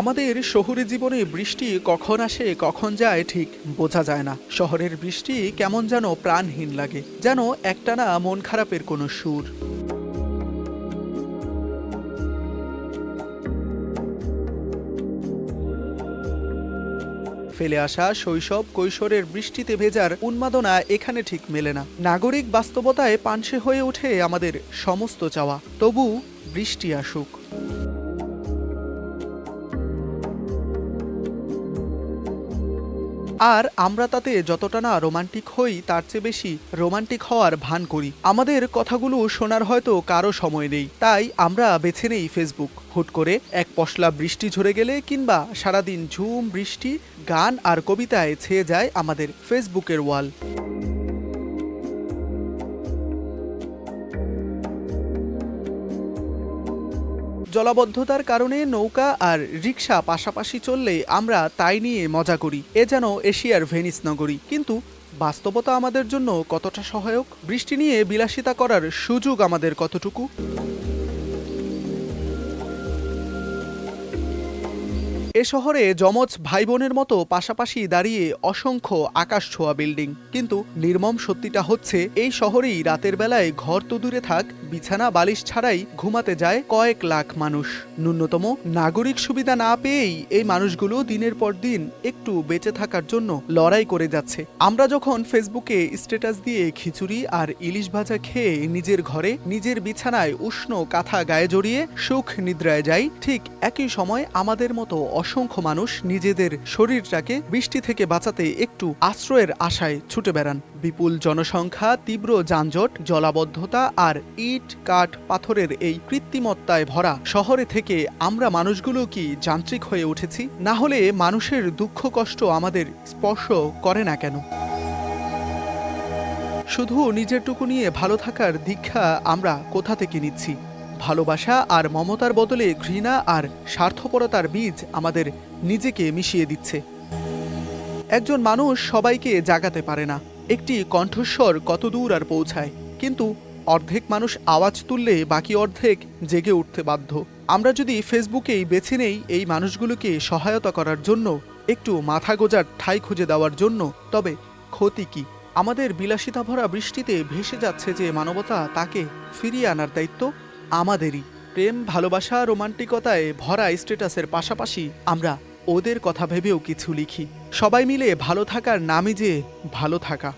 আমাদের শহুরে জীবনে বৃষ্টি কখন আসে, কখন যায় ঠিক বোঝা যায় না। শহরের বৃষ্টি কেমন যেন প্রাণহীন লাগে, যেন একটানা মন খারাপের কোনো সুর। ফেলে আসা শৈশব কৈশোরের বৃষ্টিতে ভেজার উন্মাদনা এখানে ঠিক মেলে না। নাগরিক বাস্তবতায় পানসে হয়ে ওঠে আমাদের সমস্ত চাওয়া, তবু বৃষ্টি আসুক। আর আমরা তাতে যতটা না রোমান্টিক হই, তার চেয়ে বেশি রোমান্টিক হওয়ার ভান করি। আমাদের কথাগুলো শোনার হয়তো কারও সময় নেই। তাই আমরা বেছে নেই ফেসবুক হুট করে এক পশলা বৃষ্টি ঝরে গেলে কিংবা সারাদিন ঝুম, বৃষ্টি, গান আর কবিতায় ছেয়ে যায় আমাদের ফেসবুকের ওয়াল। জলাবদ্ধতার কারণে নৌকা আর রিক্সা পাশাপাশি চললে আমরা তাই নিয়ে মজা করি। এ যেন এশিয়ার ভেনিস নগরী। কিন্তু বাস্তবতা আমাদের জন্য কতটা সহায়ক? বৃষ্টি নিয়ে বিলাসিতা করার সুযোগ আমাদের কতটুকু? এ শহরে যমজ ভাই বোনের মতো পাশাপাশি দাঁড়িয়ে অসংখ্য আকাশ ছোঁয়া বিল্ডিং। কিন্তু নির্মম সত্যিটা হচ্ছে, এই শহরেই রাতের বেলায় ঘর তো দূরে থাক বিছানা বালিশ ছাড়াই ঘুমাতে যায় কয়েক লাখ মানুষ। ন্যূনতম নাগরিক সুবিধা না পেয়েই এই মানুষগুলো দিনের পর দিন একটু বেঁচে থাকার জন্য লড়াই করে যাচ্ছে। আমরা যখন ফেসবুকে স্ট্যাটাস দিয়ে খিচুড়ি আর ইলিশ ভাজা খেয়ে নিজের ঘরে নিজের বিছানায় উষ্ণ কাঁথা গায়ে জড়িয়ে সুখ নিদ্রায় যাই, ঠিক একই সময় আমাদের মতো অসংখ্য মানুষ নিজেদের শরীরটাকে বৃষ্টি থেকে বাঁচাতে একটু আশ্রয়ের আশায় ছুটে বেড়ান। বিপুল জনসংখ্যা, তীব্র যানজট, জলাবদ্ধতা আর ইট, কাঠ, পাথরের এই কৃত্রিমত্তায় ভরা শহরে থেকে আমরা মানুষগুলো কি যান্ত্রিক হয়ে উঠেছি? না হলে মানুষের দুঃখ, কষ্ট আমাদের স্পর্শ করে না কেন? শুধু নিজেরটুকু নিয়ে ভালো থাকার দীক্ষা আমরা কোথা থেকে নিচ্ছি? ভালোবাসা আর মমতার বদলে ঘৃণা আর স্বার্থপরতার বীজ আমাদের নিজেকে মিশিয়ে দিচ্ছে। একজন মানুষ সবাইকে জাগাতে পারে না। একটি কণ্ঠস্বর কত দূর আর পৌঁছায়? কিন্তু অর্ধেক মানুষ আওয়াজ তুললে বাকি অর্ধেক জেগে উঠতে বাধ্য। আমরা যদি ফেসবুকেই বেছে নেই এই মানুষগুলোকে সহায়তা করার জন্য, একটু মাথা গোজার ঠাই খুঁজে দেওয়ার জন্য, তবে ক্ষতি কি? আমাদের বিলাসিতা ভরা বৃষ্টিতে ভেসে যাচ্ছে যে মানবতা, তাকে ফিরিয়ে আনার দায়িত্ব আমাদেরই। প্রেম, ভালোবাসা, রোমান্টিকতায় ভরা স্ট্যাটাসের পাশাপাশি আমরা ওদের কথা ভেবেও কিছু লিখি। সবাই মিলে ভালো থাকার নামই যে ভালো থাকা।